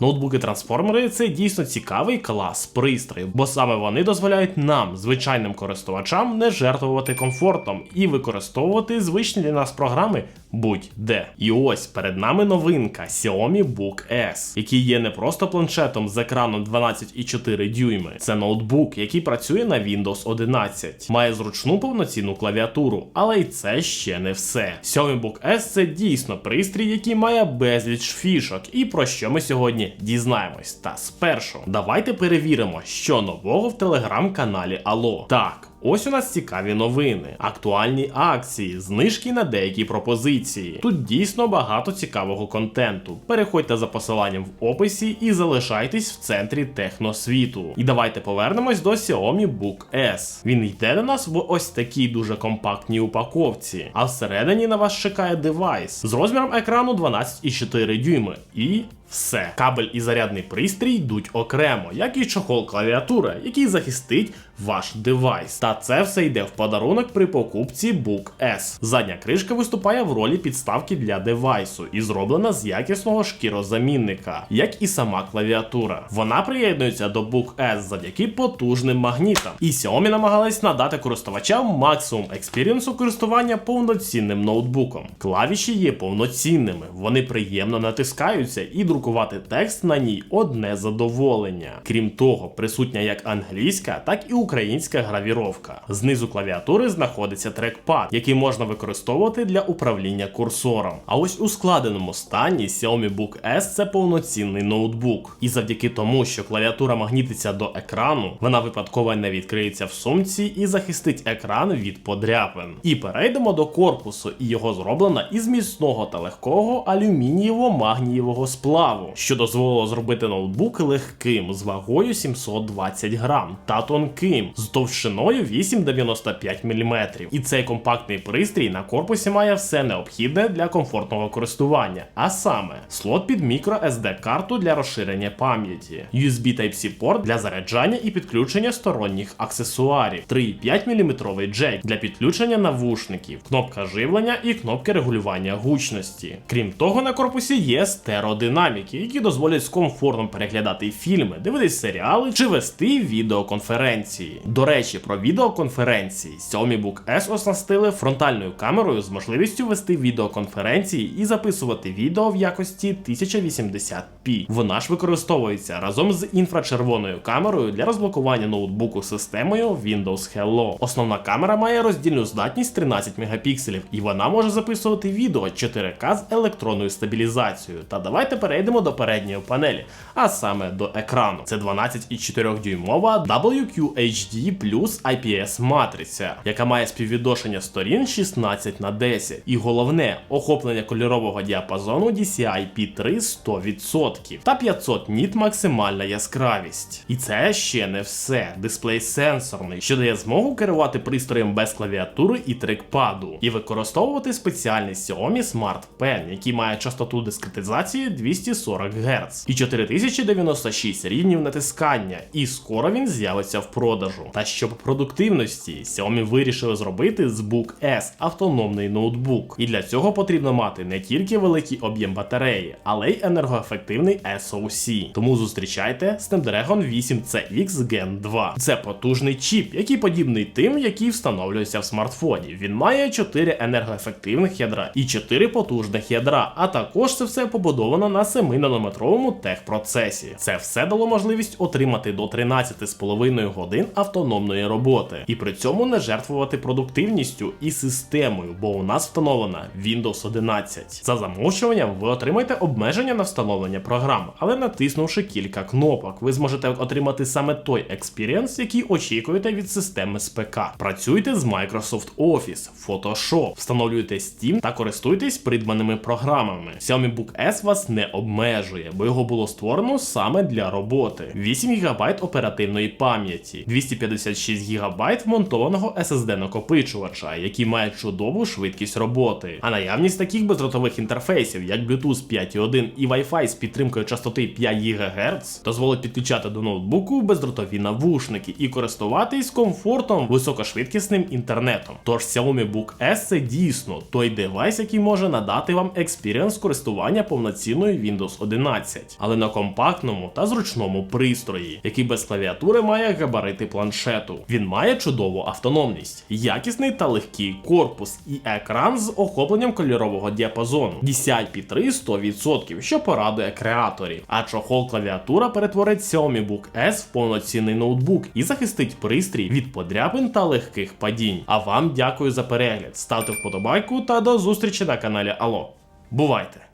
Ноутбуки-трансформери це дійсно цікавий клас пристроїв, бо саме вони дозволяють нам, звичайним користувачам, не жертвувати комфортом і використовувати звичні для нас програми будь-де. І ось перед нами новинка Xiaomi Book S, який є не просто планшетом з екраном 12,4 дюйми. Це ноутбук, який працює на Windows 11, має зручну повноцінну клавіатуру, але й це ще не все. Xiaomi Book S це дійсно пристрій, який має безліч фішок, і про що ми сьогодні дізнаємось. Та спершу давайте перевіримо, що нового в телеграм-каналі Алло. Так. Ось у нас цікаві новини, актуальні акції, знижки на деякі пропозиції. Тут дійсно багато цікавого контенту. Переходьте за посиланням в описі і залишайтесь в центрі техносвіту. І давайте повернемось до Xiaomi Book S. Він йде до нас в ось такій дуже компактній упаковці, а всередині на вас чекає девайс з розміром екрану 12,4 дюйми і все. Кабель і зарядний пристрій йдуть окремо, як і чохол клавіатури, який захистить ваш девайс. Та це все йде в подарунок при покупці Book S. Задня кришка виступає в ролі підставки для девайсу і зроблена з якісного шкірозамінника, як і сама клавіатура. Вона приєднується до Book S завдяки потужним магнітам. І Xiaomi намагались надати користувачам максимум експірієнсу користування повноцінним ноутбуком. Клавіші є повноцінними, вони приємно натискаються і друкувати текст на ній одне задоволення. Крім того, присутня як англійська, так і українська гравіровка. Знизу клавіатури знаходиться трекпад, який можна використовувати для управління курсором. А ось у складеному стані Xiaomi Book S це повноцінний ноутбук. І завдяки тому, що клавіатура магнітиться до екрану, вона випадково не відкриється в сумці і захистить екран від подряпин. І перейдемо до корпусу, і його зроблено із міцного та легкого алюмінієво-магнієвого сплаву, що дозволило зробити ноутбук легким з вагою 720 грам та тонким з товщиною 8,95 мм. І цей компактний пристрій на корпусі має все необхідне для комфортного користування, а саме слот під мікро SD карту для розширення пам'яті, USB Type-C порт для заряджання і підключення сторонніх аксесуарів, 3,5 мм джек для підключення навушників, кнопка живлення і кнопки регулювання гучності. Крім того, на корпусі є стереодинаміки, які дозволять з комфортно переглядати фільми, дивитись серіали чи вести відеоконференції. До речі, про відеоконференції Xiaomi Book S оснастили фронтальною камерою з можливістю вести відеоконференції і записувати відео в якості 1080p. Вона ж використовується разом з інфрачервоною камерою для розблокування ноутбуку системою Windows Hello. Основна камера має роздільну здатність 13 мегапікселів, і вона може записувати відео 4К з електронною стабілізацією. Та давайте перейдемо до передньої панелі, а саме до екрану. Це 12,4 дюймова WQHD плюс IPS матриця, яка має співвідношення сторін 16 на 10. І головне охоплення кольорового діапазону DCI P3 100% та 500 ніт максимальна яскравість. І це ще не все. Дисплей сенсорний, що дає змогу керувати пристроєм без клавіатури і трекпаду, і використовувати спеціальний Xiaomi Smart Pen, який має частоту дискретизації 240 Гц і 4096 рівнів натискання. І скоро він з'явиться в продажу. Та щоб продуктивності Xiaomi вирішили зробити з Book S автономний ноутбук. І для цього потрібно мати не тільки великий об'єм батареї, але й енергоефективний SoC. Тому зустрічайте Snapdragon 8 CX Gen 2. Це потужний чіп, який подібний тим, який встановлюється в смартфоні. Він має 4 енергоефективних ядра і 4 потужних ядра, а також це все побудовано на 7-нанометровому техпроцесі. Це все дало можливість отримати до 13,5 годин автономної роботи, і при цьому не жертвувати продуктивністю і системою, бо у нас встановлена Windows 11. За замовчуванням ви отримаєте обмеження на встановлення програм, але натиснувши кілька кнопок, ви зможете отримати саме той експірієнс, який очікуєте від системи з ПК. Працюйте з Microsoft Office, Photoshop, встановлюйте Steam та користуйтесь придбаними програмами. Xiaomi Book S вас не обмежує, бо його було створено саме для роботи. 8 ГБ оперативної пам'яті, 256 ГБ вмонтованого SSD накопичувача, який має чудову швидкість роботи. А наявність таких бездротових інтерфейсів, як Bluetooth 5.1 і Wi-Fi з підтримкою частоти 5 ГГц, дозволить підключати до ноутбуку бездротові навушники і користуватись комфортом високошвидкісним інтернетом. Тож Xiaomi Book S це дійсно той девайс, який може надати вам експірієнс користування повноцінною Windows Windows 11, але на компактному та зручному пристрої, який без клавіатури має габарити планшету. Він має чудову автономність, якісний та легкий корпус і екран з охопленням кольорового діапазону. DCI-P3 100%, що порадує креаторів. А чохол клавіатура перетворить Xiaomi Book S в повноцінний ноутбук і захистить пристрій від подряпин та легких падінь. А вам дякую за перегляд. Ставте вподобайку та до зустрічі на каналі Алло. Бувайте!